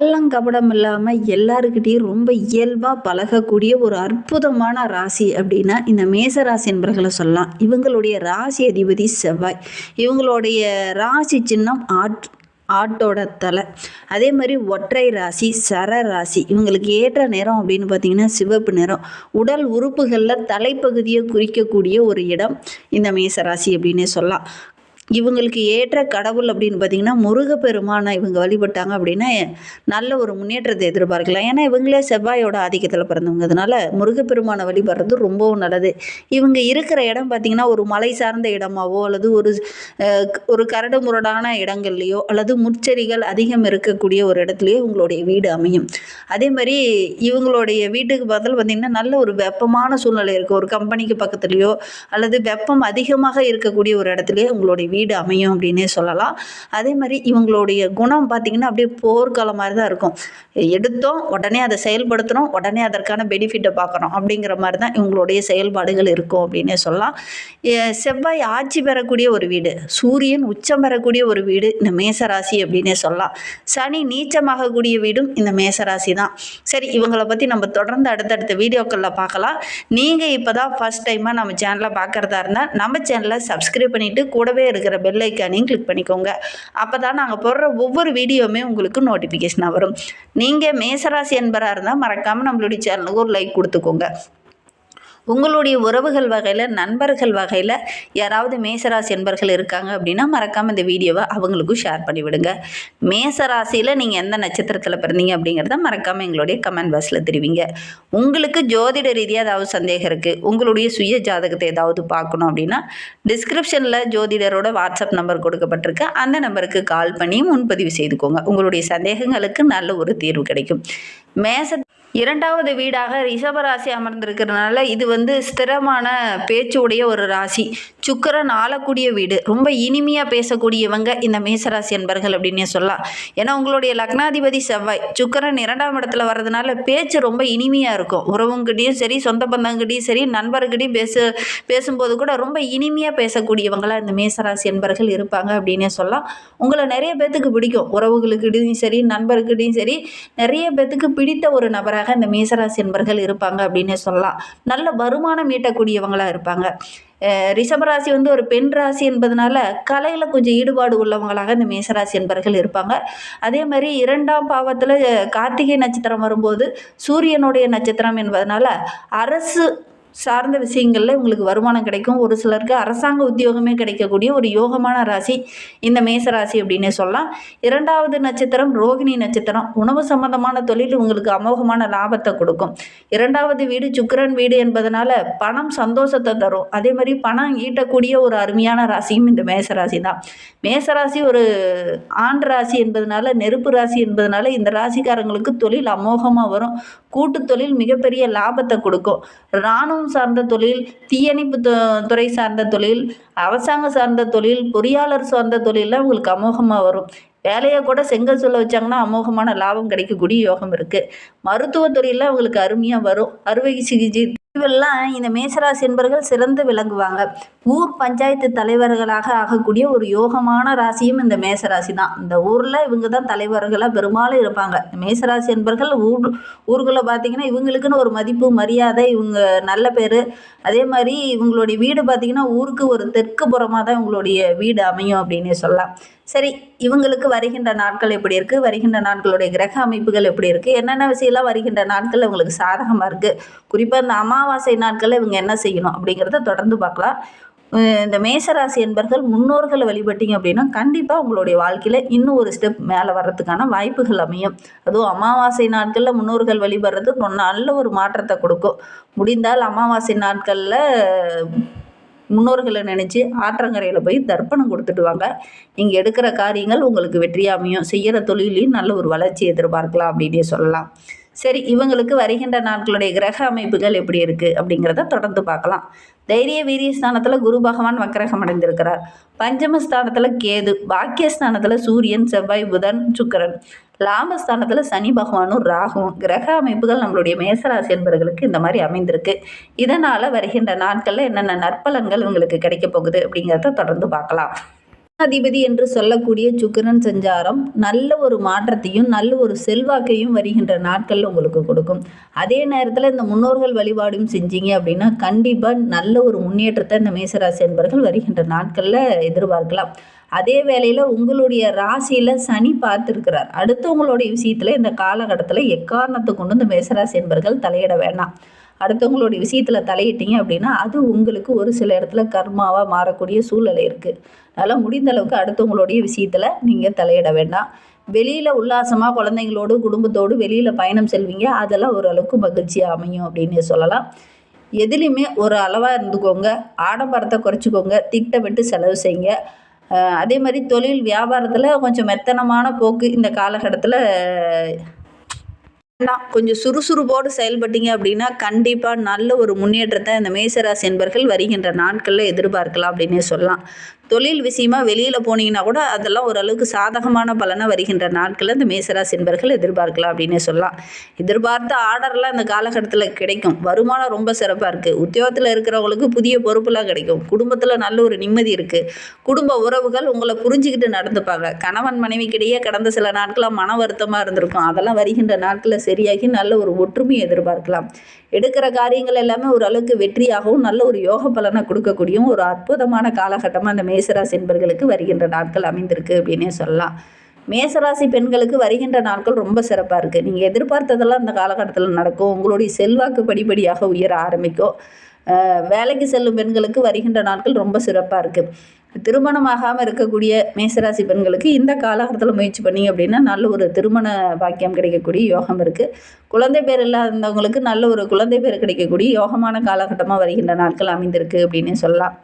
கள்ளங்கபடம் இல்லாமல் எல்லாருக்கிட்டையும் ரொம்ப இயல்பாக பழகக்கூடிய ஒரு அற்புதமான ராசி அப்படின்னா இந்த மேச ராசி என்பர்களை சொல்லலாம். இவங்களுடைய ராசி அதிபதி செவ்வாய். இவங்களுடைய ராசி சின்னம் ஆட் ஆட்டோட தலை. அதே மாதிரி ஒற்றை ராசி சர ராசி. இவங்களுக்கு ஏற்ற நிறம் அப்படின்னு பார்த்தீங்கன்னா சிவப்பு நிறம். உடல் உறுப்புகளில் தலைப்பகுதியை குறிக்கக்கூடிய ஒரு இடம் இந்த மேச ராசி அப்படின்னே சொல்லலாம். இவங்களுக்கு ஏற்ற கடவுள் அப்படின்னு பார்த்தீங்கன்னா முருகப்பெருமானை இவங்க வழிபட்டாங்க அப்படின்னா நல்ல ஒரு முன்னேற்றத்தை எதிர்பார்க்கலாம். ஏன்னா இவங்களே செவ்வாயோட ஆதிக்கத்தில் பிறந்தவங்க. அதனால முருகப்பெருமானை வழிபடுறது ரொம்பவும் நல்லது. இவங்க இருக்கிற இடம் பார்த்திங்கன்னா ஒரு மலை சார்ந்த இடமாவோ அல்லது ஒரு ஒரு கரடு முரடான இடங்கள்லையோ அல்லது முச்செடிகள் அதிகம் இருக்கக்கூடிய ஒரு இடத்துலையோ இவங்களுடைய வீடு அமையும். அதே மாதிரி இவங்களுடைய வீட்டுக்கு பதில் பார்த்திங்கன்னா நல்ல ஒரு வெப்பமான சூழ்நிலை இருக்குது ஒரு கம்பெனிக்கு பக்கத்துலேயோ அல்லது வெப்பம் அதிகமாக இருக்கக்கூடிய ஒரு இடத்துலையோ உங்களுடைய வீடு அமையும் அப்படின்னே சொல்லலாம். அதே மாதிரி இவங்களுடைய குணம் பார்த்திங்கன்னா அப்படியே போர்க்காலம் மாதிரி தான் இருக்கும். எடுத்தோம் உடனே அதை செயல்படுத்தணும் உடனே அதற்கான பெனிஃபிட்டை பார்க்கணும் அப்படிங்கிற மாதிரி தான் இவங்களுடைய செயல்பாடுகள் இருக்கும் அப்படின்னே சொல்லலாம். செவ்வாய் ஆட்சி பெறக்கூடிய ஒரு வீடு சூரியன் உச்சம் பெறக்கூடிய ஒரு வீடு இந்த மேசராசி அப்படின்னே சொல்லலாம். சனி நீச்சமாகக்கூடிய வீடும் இந்த மேசராசி தான். சரி இவங்களை பற்றி நம்ம தொடர்ந்து அடுத்தடுத்த வீடியோக்களில் பார்க்கலாம். நீங்கள் இப்போ தான் ஃபஸ்ட் டைமாக நம்ம சேனலை பார்க்குறதா இருந்தால் நம்ம சேனலை சப்ஸ்கிரைப் பண்ணிவிட்டு கூடவே இருக்க இருக்கிற பெல் ஐக்கானையும் கிளிக் பண்ணிக்கோங்க. அப்போ தான் நாங்கள் போடுற ஒவ்வொரு வீடியோவுமே உங்களுக்கு நோட்டிஃபிகேஷனாக வரும். நீங்கள் மேசராசி என்பராக இருந்தால் மறக்காமல் நம்மளுடைய சேனலுக்கு ஒரு லைக் கொடுத்துக்கோங்க. உங்களுடைய உறவுகள் வகையில் நண்பர்கள் வகையில் யாராவது மேசராசி என்பர்கள் இருக்காங்க அப்படின்னா மறக்காமல் இந்த வீடியோவை அவங்களுக்கும் ஷேர் பண்ணிவிடுங்க மேசராசியில் நீங்கள் எந்த நட்சத்திரத்தில் பிறந்தீங்க அப்படிங்கிறத மறக்காமல் எங்களுடைய கமெண்ட் பாக்ஸில் தெரிவிங்க. உங்களுக்கு ஜோதிட ரீதியாக ஏதாவது சந்தேகம் இருக்குது உங்களுடைய சுய ஜாதகத்தை ஏதாவது பார்க்கணும் அப்படின்னா டிஸ்கிரிப்ஷனில் ஜோதிடரோட வாட்ஸ்அப் நம்பர் கொடுக்கப்பட்டிருக்கு. அந்த நம்பருக்கு கால் பண்ணி முன்பதிவு செய்துக்கோங்க. உங்களுடைய சந்தேகங்களுக்கு நல்ல ஒரு தீர்வு கிடைக்கும். மேச இரண்டாவது வீடாக ரிஷபராசி அமர்ந்திருக்கிறதுனால இது வந்து ஸ்திரமான பேச்சு உடைய ஒரு ராசி. சுக்கரன் ஆளக்கூடிய வீடு. ரொம்ப இனிமையாக பேசக்கூடியவங்க இந்த மேசராசி என்பர்கள் அப்படின்னே சொல்லலாம். ஏன்னா உங்களுடைய லக்னாதிபதி செவ்வாய் சுக்கரன் இரண்டாம் இடத்துல வர்றதுனால பேச்சு ரொம்ப இனிமையாக இருக்கும். உறவுங்கிட்டையும் சரி சொந்த பந்தங்கிட்டையும் சரி நண்பர்கிட்டையும் பேச பேசும்போது கூட ரொம்ப இனிமையாக பேசக்கூடியவங்களாக இந்த மேசராசி என்பர்கள் இருப்பாங்க அப்படின்னே சொல்லலாம். உங்களை நிறைய பேத்துக்கு பிடிக்கும். உறவுகளுக்கிட்டையும் சரி நண்பர்கிட்டையும் சரி நிறைய பேத்துக்கு பிடித்த ஒரு நபராக இந்த மேசராசி என்பர்கள் இருப்பாங்க அப்படின்னே சொல்லலாம். நல்ல வருமானம் ஈட்டக்கூடியவங்களாக இருப்பாங்க. ரிஷபராசி வந்து ஒரு பெண் ராசி என்பதனால கலையில் கொஞ்சம் ஈடுபாடு உள்ளவங்களாக இந்த மேசராசி என்பர்கள் இருப்பாங்க. அதே மாதிரி இரண்டாம் பாவத்தில் கார்த்திகை நட்சத்திரம் வரும்போது சூரியனுடைய நட்சத்திரம் என்பதனால அரசு சார்ந்த விஷயங்களில் உங்களுக்கு வருமானம் கிடைக்கும். ஒரு சிலருக்கு அரசாங்க உத்தியோகமே கிடைக்கக்கூடிய ஒரு யோகமான ராசி இந்த மேச ராசி அப்படின்னே சொல்லலாம். இரண்டாவது நட்சத்திரம் ரோகிணி நட்சத்திரம். உணவு சம்பந்தமான தொழில் உங்களுக்கு அமோகமான லாபத்தை கொடுக்கும். இரண்டாவது வீடு சுக்கரன் வீடு என்பதனால பணம் சந்தோஷத்தை தரும். அதே மாதிரி பணம் ஈட்டக்கூடிய ஒரு அருமையான ராசியும் இந்த மேச ராசி தான். மேசராசி ஒரு ஆண்டு ராசி என்பதனால நெருப்பு ராசி என்பதனால இந்த ராசிக்காரங்களுக்கு தொழில் அமோகமாக வரும். கூட்டு தொழில் மிகப்பெரிய லாபத்தை கொடுக்கும். இராணுவம் சார்ந்த தொழில் தீயணைப்பு துறை சார்ந்த தொழில் அரசாங்கம் சார்ந்த தொழில் பொறியாளர் சார்ந்த தொழிலில் உங்களுக்கு அமோகமாக வரும். வேலையை கூட செங்கல் சொல்ல வச்சாங்கன்னா அமோகமான லாபம் கிடைக்கக்கூடிய யோகம் இருக்குது மருத்துவத்துறையில் அவங்களுக்கு அருமையாக வரும். அறுவை சிகிச்சை இவெல்லாம் இந்த மேசராசி என்பர்கள் சிறந்து விளங்குவாங்க. ஊர் பஞ்சாயத்து தலைவர்களாக ஆகக்கூடிய ஒரு யோகமான ராசியும் இந்த மேசராசி தான் இந்த ஊரில் இவங்க தான் தலைவர்களாக பெரும்பாலும் இருப்பாங்க. மேசராசி என்பர்கள் ஊர் ஊருக்குள்ளே பார்த்தீங்கன்னா இவங்களுக்குன்னு ஒரு மதிப்பு மரியாதை இவங்க நல்ல பேர். அதே மாதிரி இவங்களுடைய வீடு பார்த்திங்கன்னா ஊருக்கு ஒரு தெற்கு புறமாக தான் இவங்களுடைய வீடு அமையும் அப்படின்னு சொல்லலாம். சரி இவங்களுக்கு வருகின்ற நாட்கள் எப்படி இருக்குது வருகின்ற நாட்களுடைய கிரக அமைப்புகள் எப்படி இருக்குது என்னென்ன விஷயம்லாம் வருகின்ற நாட்கள் இவங்களுக்கு சாதகமாக இருக்குது குறிப்பாக இந்த அமாவாசை நாட்களில் இவங்க என்ன செய்யணும் அப்படிங்கிறத தொடர்ந்து பார்க்கலாம். இந்த மேசராசி என்பர்கள் முன்னோர்களை வழிபட்டீங்க அப்படின்னா கண்டிப்பாக உங்களுடைய வாழ்க்கையில் இன்னும் ஒரு ஸ்டெப் மேலே வர்றதுக்கான வாய்ப்புகள் அமையும். அதுவும் அமாவாசை நாட்களில் முன்னோர்கள் வழிபடுறது நல்ல ஒரு மாற்றத்தை கொடுக்கும். முடிந்தால் அமாவாசை நாட்களில் முன்னோர்களை நினச்சி ஆற்றங்கரையில் போய் தர்ப்பணம் கொடுத்துடுவாங்க நீங்கள் எடுக்கிற காரியங்கள் உங்களுக்கு வெற்றியாமையும் செய்கிற தொழிலையும் நல்ல ஒரு வளர்ச்சி எதிர்பார்க்கலாம் அப்படின்னே சொல்லலாம். சரி இவங்களுக்கு வருகின்ற நாட்களுடைய கிரக அமைப்புகள் எப்படி இருக்குது அப்படிங்கிறத தொடர்ந்து பார்க்கலாம். தைரிய வீரிய ஸ்தானத்தில் குரு பகவான் வக்கரகம் அடைந்திருக்கிறார். பஞ்சமஸ்தானத்தில் கேது பாக்கியஸ்தானத்தில் சூரியன் செவ்வாய் புதன் சுக்கரன். லாபஸ்தானத்தில் சனி பகவானும் ராகுவும் கிரக அமைப்புகள் நம்மளுடைய மேசராசி என்பவர்களுக்கு இந்த மாதிரி அமைந்திருக்கு. இதனால் வருகின்ற நாட்களில் என்னென்ன நற்பலன்கள் இவங்களுக்கு கிடைக்க போகுது அப்படிங்கிறத தொடர்ந்து பார்க்கலாம். அதிபதி என்று சொல்லக்கூடிய சுக்கிரன் சஞ்சாரம் நல்ல ஒரு மாற்றத்தையும் நல்ல ஒரு செல்வாக்கையும் வருகின்ற நாட்களில் உங்களுக்கு கொடுக்கும். அதே நேரத்தில் இந்த முன்னோர்கள் வழிபாடும் செஞ்சீங்க அப்படின்னா கண்டிப்பாக நல்ல ஒரு முன்னேற்றத்தை இந்த மேசராசி என்பர்கள் வருகின்ற நாட்களில் எதிர்பார்க்கலாம். அதே வேளையில் உங்களுடைய ராசியில் சனி பார்த்துருக்கிறார். அடுத்தவங்களுடைய விஷயத்தில் இந்த காலகட்டத்தில் எக்காரணத்தை கொண்டு இந்த மேசராசி என்பர்கள் தலையிட வேண்டாம். அடுத்தவங்களுடைய விஷயத்தில் தலையிட்டீங்க அப்படின்னா அது உங்களுக்கு ஒரு சில இடத்துல கர்மாவாக மாறக்கூடிய சூழ்நிலை இருக்குது அதனால் முடிந்த அளவுக்கு அடுத்தவங்களுடைய விஷயத்தில் நீங்கள் தலையிட வேண்டாம். வெளியில் உல்லாசமாக குழந்தைங்களோடு குடும்பத்தோடு வெளியில் பயணம் செல்வீங்க. அதெல்லாம் ஓரளவுக்கு மகிழ்ச்சியாக அமையும் அப்படின்னு சொல்லலாம். எதுலேயுமே ஒரு அளவாக இருந்துக்கோங்க. ஆடம்பரத்தை குறைச்சிக்கோங்க. திட்டமிட்டு செலவு செய்யுங்க. அதே மாதிரி தொழில் வியாபாரத்தில் கொஞ்சம் மெத்தனமான போக்கு இந்த காலகட்டத்தில் வேண்டாம். கொஞ்சம் சுறுசுறுப்போடு செயல்பட்டீங்க அப்படின்னா கண்டிப்பாக நல்ல ஒரு முன்னேற்றத்தை இந்த மேசராசி என்பர்கள் வருகின்ற நாட்களில் எதிர்பார்க்கலாம் அப்படின்னே சொல்லலாம். தொழில் விஷயமா வெளியில் போனீங்கன்னா கூட அதெல்லாம் ஓரளவுக்கு சாதகமான பலனாக வருகின்ற நாட்களில் இந்த மேசராசி என்பர்கள் எதிர்பார்க்கலாம் அப்படின்னு சொல்லலாம். எதிர்பார்த்த ஆர்டர்லாம் இந்த காலகட்டத்தில் கிடைக்கும். வருமானம் ரொம்ப சிறப்பாக இருக்குது உத்தியோகத்தில் இருக்கிறவங்களுக்கு புதிய பொறுப்புலாம் கிடைக்கும். குடும்பத்தில் நல்ல ஒரு நிம்மதி இருக்குது குடும்ப உறவுகள் உங்களை புரிஞ்சுக்கிட்டு நடந்துப்பாங்க. கணவன் மனைவிக்கிடையே கடந்த சில நாட்களாக மன வருத்தமாக இருந்திருக்கும். அதெல்லாம் வருகின்ற நாட்களில் சரியாகி நல்ல ஒரு ஒற்றுமையை எதிர்பார்க்கலாம். எடுக்கிற காரியங்கள் எல்லாமே ஓரளவுக்கு வெற்றியாகவும் நல்ல ஒரு யோக பலனை கொடுக்கக்கூடிய ஒரு அற்புதமான காலகட்டமாக அந்த மே மேசராசி என்பர்களுக்கு வருகின்ற நாட்கள் அமைந்திருக்கு அப்படின்னே சொல்லலாம். மேசராசி பெண்களுக்கு வருகின்ற நாட்கள் ரொம்ப சிறப்பாக இருக்குது நீங்கள் எதிர்பார்த்ததெல்லாம் அந்த காலகட்டத்தில் நடக்கும். உங்களுடைய செல்வாக்கு படிப்படியாக உயர ஆரம்பிக்கும். வேலைக்கு செல்லும் பெண்களுக்கு வருகின்ற நாட்கள் ரொம்ப சிறப்பாக இருக்குது திருமணமாகாமல் இருக்கக்கூடிய மேசராசி பெண்களுக்கு இந்த காலகட்டத்தில் முயற்சி பண்ணிங்க அப்படின்னா நல்ல ஒரு திருமண பாக்கியம் கிடைக்கக்கூடிய யோகம் இருக்குது குழந்தை பேர் இல்லாதவங்களுக்கு நல்ல ஒரு குழந்தை பேர் கிடைக்கக்கூடிய யோகமான காலகட்டமாக வருகின்ற நாட்கள் அமைந்திருக்கு அப்படின்னு சொல்லலாம்.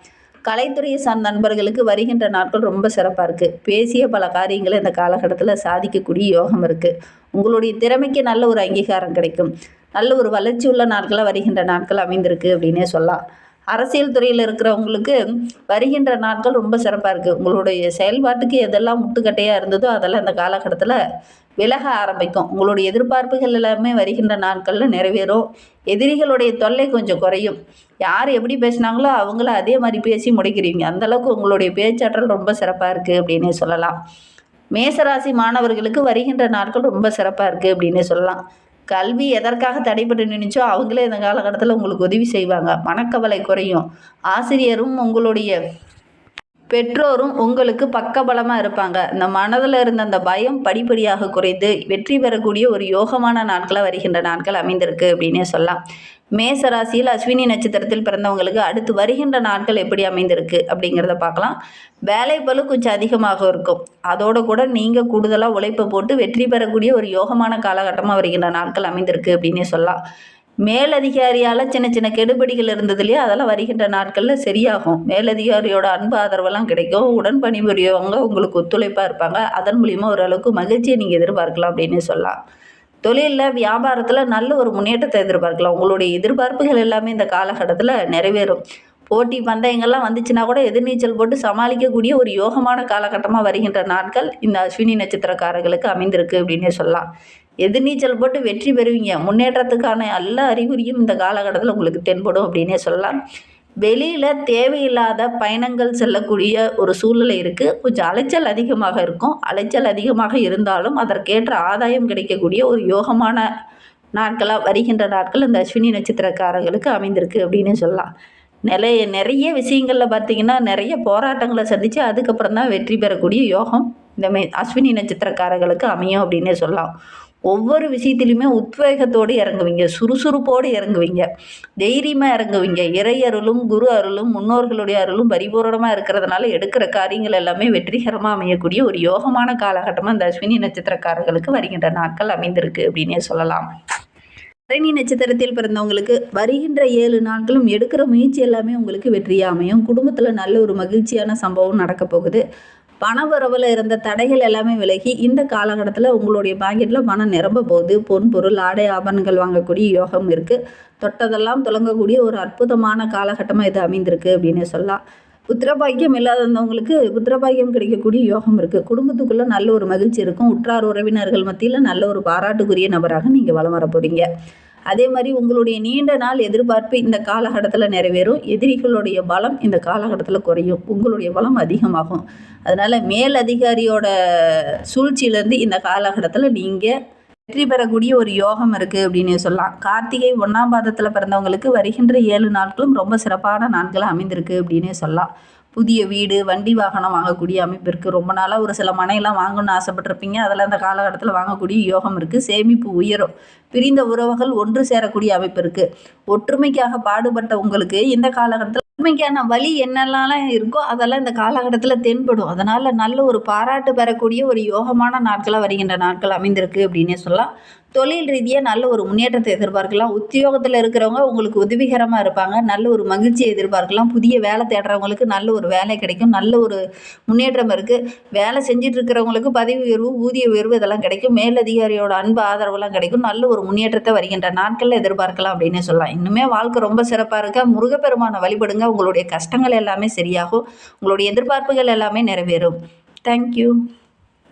கலைத்துறையை சார்ந்த நண்பர்களுக்கு வருகின்ற நாட்கள் ரொம்ப சிறப்பாக இருக்குது பேசிய பல காரியங்களை இந்த காலகட்டத்தில் சாதிக்கக்கூடிய யோகம் இருக்குது உங்களுடைய திறமைக்கு நல்ல ஒரு அங்கீகாரம் கிடைக்கும். நல்ல ஒரு வளர்ச்சி உள்ள நாட்களாக வருகின்ற நாட்கள் அமைந்திருக்கு அப்படின்னே சொல்லலாம். அரசியல் துறையில் இருக்கிறவங்களுக்கு வருகின்ற நாட்கள் ரொம்ப சிறப்பாக இருக்குது உங்களுடைய செயல்பாட்டுக்கு எதெல்லாம் முட்டுக்கட்டையாக இருந்ததோ அதெல்லாம் இந்த காலகட்டத்தில் விலக ஆரம்பிக்கும். உங்களுடைய எதிர்பார்ப்புகள் எல்லாமே வருகின்ற நாட்களில் நிறைவேறும். எதிரிகளுடைய தொல்லை கொஞ்சம் குறையும். யார் எப்படி பேசினாங்களோ அவங்கள அதே மாதிரி பேசி முடிக்கிறீங்க. அந்தளவுக்கு உங்களுடைய பேச்சாற்றல் ரொம்ப சிறப்பாக இருக்குது அப்படின்னே சொல்லலாம். மேசராசி மாணவர்களுக்கு வருகின்ற நாட்கள் ரொம்ப சிறப்பாக இருக்குது அப்படின்னே சொல்லலாம். கல்வி எதற்காக தடைப்பட்டு நின்றுச்சோ அவங்களே இந்த காலகட்டத்தில் உங்களுக்கு உதவி செய்வாங்க. மனக்கவலை குறையும். ஆசிரியரும் உங்களுடைய பெற்றோரும் உங்களுக்கு பக்கபலமாக இருப்பாங்க. இந்த மனதில் இருந்த அந்த பயம் படிப்படியாக குறைந்து வெற்றி பெறக்கூடிய ஒரு யோகமான நாட்களாக வருகின்ற நாட்கள் அமைந்திருக்கு அப்படின்னே சொல்லலாம். மேச ராசியில் அஸ்வினி நட்சத்திரத்தில் பிறந்தவங்களுக்கு அடுத்து வருகின்ற நாட்கள் எப்படி அமைந்திருக்கு அப்படிங்கிறத பார்க்கலாம். வேலை பலு கொஞ்சம் அதிகமாக இருக்கும். அதோடு கூட நீங்கள் கூடுதலாக உழைப்பை போட்டு வெற்றி பெறக்கூடிய ஒரு யோகமான காலகட்டமாக வருகின்ற நாட்கள் அமைந்திருக்கு அப்படின்னே சொல்லலாம். மேலதிகாரியால் சின்ன சின்ன கெடுபடிகள் இருந்தது இல்லையா? அதெல்லாம் வருகின்ற நாட்களில் சரியாகும். மேலதிகாரியோட அன்பு ஆதரவெல்லாம் கிடைக்கும். உடன் பணிபுரியவங்க உங்களுக்கு ஒத்துழைப்பாக இருப்பாங்க. அதன் மூலிமா ஓரளவுக்கு மகிழ்ச்சியை நீங்கள் எதிர்பார்க்கலாம் அப்படின்னு சொல்லலாம். தொழிலில் வியாபாரத்தில் நல்ல ஒரு முன்னேற்றத்தை எதிர்பார்க்கலாம். உங்களுடைய எதிர்பார்ப்புகள் எல்லாமே இந்த காலகட்டத்தில் நிறைவேறும். போட்டி பந்தயங்கள்லாம் வந்துச்சுன்னா கூட எதிர்நீச்சல் போட்டு சமாளிக்கக்கூடிய ஒரு யோகமான காலகட்டமாக வருகின்ற நாட்கள் இந்த அஸ்வினி நட்சத்திரக்காரர்களுக்கு அமைந்திருக்கு அப்படின்னே சொல்லலாம். எதிர்நீச்சல் போட்டு வெற்றி பெறுவீங்க. முன்னேற்றத்துக்கான எல்லா அறிகுறியும் இந்த காலகட்டத்தில் உங்களுக்கு தென்படும் அப்படின்னே சொல்லலாம். வெளியில் தேவையில்லாத பயணங்கள் செல்லக்கூடிய ஒரு சூழ்நிலை இருக்குது கொஞ்சம் அலைச்சல் அதிகமாக இருக்கும். அலைச்சல் அதிகமாக இருந்தாலும் அதற்கேற்ற ஆதாயம் கிடைக்கக்கூடிய ஒரு யோகமான நாட்களாக வருகின்ற நாட்கள் இந்த அஸ்வினி நட்சத்திரக்காரர்களுக்கு அமைந்திருக்கு அப்படின்னு சொல்லலாம். நிறைய நிறைய விஷயங்களில் பார்த்திங்கன்னா நிறைய போராட்டங்களை சந்தித்து அதுக்கப்புறம் தான் வெற்றி பெறக்கூடிய யோகம் இந்த மே அஸ்வினி நட்சத்திரக்காரர்களுக்கு அமையும் அப்படின்னே சொல்லலாம். ஒவ்வொரு விஷயத்துலையுமே உத்வேகத்தோடு இறங்குவீங்க சுறுசுறுப்போடு இறங்குவீங்க. தைரியமாக இறங்குவீங்க. இறை அருளும் குரு அருளும் முன்னோர்களுடைய அருளும் பரிபூரணமாக இருக்கிறதுனால எடுக்கிற காரியங்கள் எல்லாமே வெற்றிகரமாக அமையக்கூடிய ஒரு யோகமான காலகட்டமாக இந்த அஸ்வினி நட்சத்திரக்காரர்களுக்கு வருகின்ற நாட்கள் அமைந்திருக்கு அப்படின்னே சொல்லலாம். பரணி நட்சத்திரத்தில் பிறந்தவங்களுக்கு வருகின்ற ஏழு நாட்களும் எடுக்கிற முயற்சி எல்லாமே உங்களுக்கு வெற்றியாக அமையும். குடும்பத்தில் நல்ல ஒரு மகிழ்ச்சியான சம்பவம் நடக்க போகுது. பணவரவில் இருந்த தடைகள் எல்லாமே விலகி இந்த காலகட்டத்தில் உங்களுடைய பாக்கெட்டில் பணம் நிரம்ப போகுது. பொன் பொருள் ஆடை ஆபரணங்கள் வாங்கக்கூடிய யோகம் இருக்குது தொட்டதெல்லாம் தொடங்கக்கூடிய ஒரு அற்புதமான காலகட்டமாக இது அமைந்திருக்கு அப்படின்னு சொல்லலாம். புத்திரபாக்கியம் இல்லாதவங்களுக்கு புத்திரபாக்கியம் கிடைக்கக்கூடிய யோகம் இருக்குது குடும்பத்துக்குள்ளே நல்ல ஒரு மகிழ்ச்சி இருக்கும். உற்றார் உறவினர்கள் மத்தியில் நல்ல ஒரு பாராட்டுக்குரிய நபராக நீங்கள் வளம் வர போகிறீங்க அதே மாதிரி உங்களுடைய நீண்ட நாள் எதிர்பார்ப்பு இந்த காலகட்டத்தில் நிறைவேறும். எதிரிகளுடைய பலம் இந்த காலகட்டத்தில் குறையும். உங்களுடைய பலம் அதிகமாகும். அதனால் மேல் அதிகாரியோட சூழ்ச்சியிலேருந்து இந்த காலகட்டத்தில் நீங்கள் வெற்றி பெறக்கூடிய ஒரு யோகம் இருக்குது அப்படின்னு சொல்லலாம். கார்த்திகை ஒன்றாம் பாதத்தில் பிறந்தவங்களுக்கு வருகின்ற ஏழு நாட்களும் ரொம்ப சிறப்பான நாட்களாக அமைந்திருக்கு அப்படின்னே சொல்லலாம். புதிய வீடு வண்டி வாகனம் வாங்கக்கூடிய அமைப்பு இருக்குது ரொம்ப நாளாக ஒரு சில மனையெல்லாம் வாங்கணும்னு ஆசைப்பட்டிருப்பீங்க. அதில் அந்த காலகட்டத்தில் வாங்கக்கூடிய யோகம் இருக்குது சேமிப்பு உயரும். பிரிந்த உறவுகள் ஒன்று சேரக்கூடிய அமைப்பு இருக்குது ஒற்றுமைக்காக பாடுபட்ட உங்களுக்கு இந்த காலகட்டத்தில் ஒற்றுமைக்கான வழி என்னெல்லாம் இருக்கோ அதெல்லாம் இந்த காலகட்டத்தில் தென்படும். அதனால் நல்ல ஒரு பாராட்டு பெறக்கூடிய ஒரு யோகமான நாட்களாக வருகின்ற நாட்கள் அமைந்திருக்கு அப்படின்னே சொல்லலாம். தொழில் ரீதியாக நல்ல ஒரு முன்னேற்றத்தை எதிர்பார்க்கலாம். உத்தியோகத்தில் இருக்கிறவங்க உங்களுக்கு உதவிகரமாக இருப்பாங்க. நல்ல ஒரு மகிழ்ச்சியை எதிர்பார்க்கலாம். புதிய வேலை தேடுறவங்களுக்கு நல்ல ஒரு வேலை கிடைக்கும். நல்ல ஒரு முன்னேற்றம் இருக்குது வேலை செஞ்சுட்டு இருக்கிறவங்களுக்கு பதவி உயர்வு ஊதிய உயர்வு இதெல்லாம் கிடைக்கும். மேலதிகாரியோட அன்பு ஆதரவுலாம் கிடைக்கும். நல்ல ஒரு முன்னேற்றத்தை வருகின்ற நாட்களில் எதிர்பார்க்கலாம் அப்படின்னு சொல்லலாம். இன்னுமே வாழ்க்கை ரொம்ப சிறப்பாக இருக்க. முருகப்பெருமானை வழிபடுங்க. உங்களுடைய கஷ்டங்கள் எல்லாமே சரியாகும். உங்களுடைய எதிர்பார்ப்புகள் எல்லாமே நிறைவேறும். தேங்க்யூ